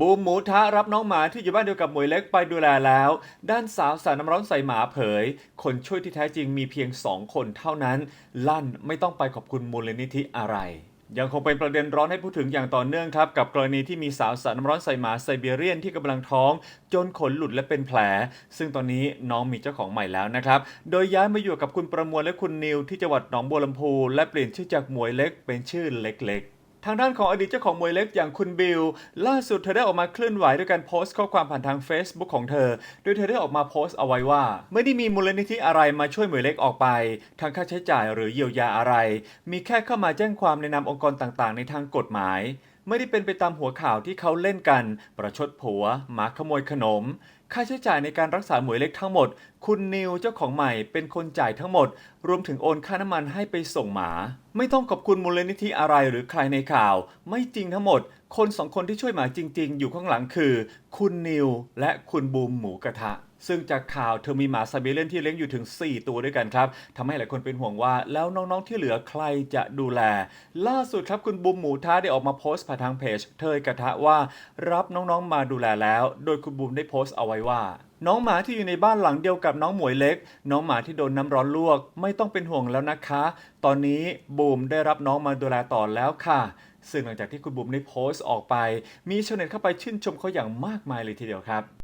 บูมหมูทะรับน้องหมาที่อยู่บ้านเดียวกับหมวยเล็กไปดูแลแล้ว ด้านสาวสารน้ำร้อนใส่หมาเผย คนช่วยที่แท้จริงมีเพียงสองคนเท่านั้น ลั่นไม่ต้องไปขอบคุณมูลนิธิอะไรยังคงเป็นประเด็นร้อนให้พูดถึงอย่างต่อเนื่องครับ กับกรณีที่มีสาวสารน้ำร้อนใส่หมาไซเบีเรียนที่กำลังท้อง จนขนหลุดและเป็นแผล ซึ่งตอนนี้น้องมีเจ้าของใหม่แล้วนะครับ โดยย้ายมาอยู่กับคุณประมวลและคุณนิวที่จังหวัดหนองบัวลำพูและเปลี่ยนชื่อจากหมวยเล็กเป็นชื่อเล็กๆ ทางด้านของอดีตเจ้าของมวยเล็กอย่างคุณบิลล่าสุดเธอได้ออกมาเคลื่อนไหวด้วยการโพสต์ข้อความผ่านทาง Facebook ของเธอ โดยเธอได้ออกมาโพสต์เอาไว้ว่า ไม่ได้มีมูลนิธิอะไรมาช่วยมวยเล็กออกไปทางค่าใช้จ่ายหรือเยียวยาอะไร มีแค่เข้ามาแจ้งความในนามองค์กรต่างๆ ในทางกฎหมาย ไม่ได้เป็นไปตามหัวข่าวที่เขาเล่นกัน ประชดผัวหมาขโมยขนม ค่าใช้จ่ายในการรักษาหมวยเล็กทั้งหมด คุณนิวเจ้าของใหม่เป็นคนจ่ายทั้งหมด รวมถึงโอนค่าน้ำมันให้ไปส่งหมา ไม่ต้องขอบคุณมูลนิธิอะไรหรือใครในข่าว ไม่จริงทั้งหมดคนสองคนที่ช่วยหมาจริง ๆ อยู่ข้างหลังคือ คุณนิวและคุณบูมหมูกระทะ ซึ่งจากข่าวเธอมีหมาซาเบเลียนที่เลี้ยงอยู่ถึง 4 ตัวด้วยกันครับทำให้หลายคนเป็นห่วงว่า แล้วน้องๆที่เหลือใครจะดูแล ล่าสุดครับคุณบูมหมูท้าได้ออกมาโพสต์ผ่านทางเพจเธอกระทะว่า รับน้องๆมาดูแลแล้ว โดยคุณบูมได้โพสต์เอาไว้ว่าน้องหมาที่อยู่ในบ้านหลังเดียวกับน้องหมวยเล็ก น้องหมาที่โดนน้ำร้อนลวก ไม่ต้องเป็นห่วงแล้วนะคะ ตอนนี้บูมได้รับน้องมาดูแลต่อแล้วค่ะ ซึ่งหลังจากที่คุณบุ๋มได้โพสต์ออกไป มีชาวเน็ตเข้าไปชื่นชมเขาอย่างมากมายเลยทีเดียวครับ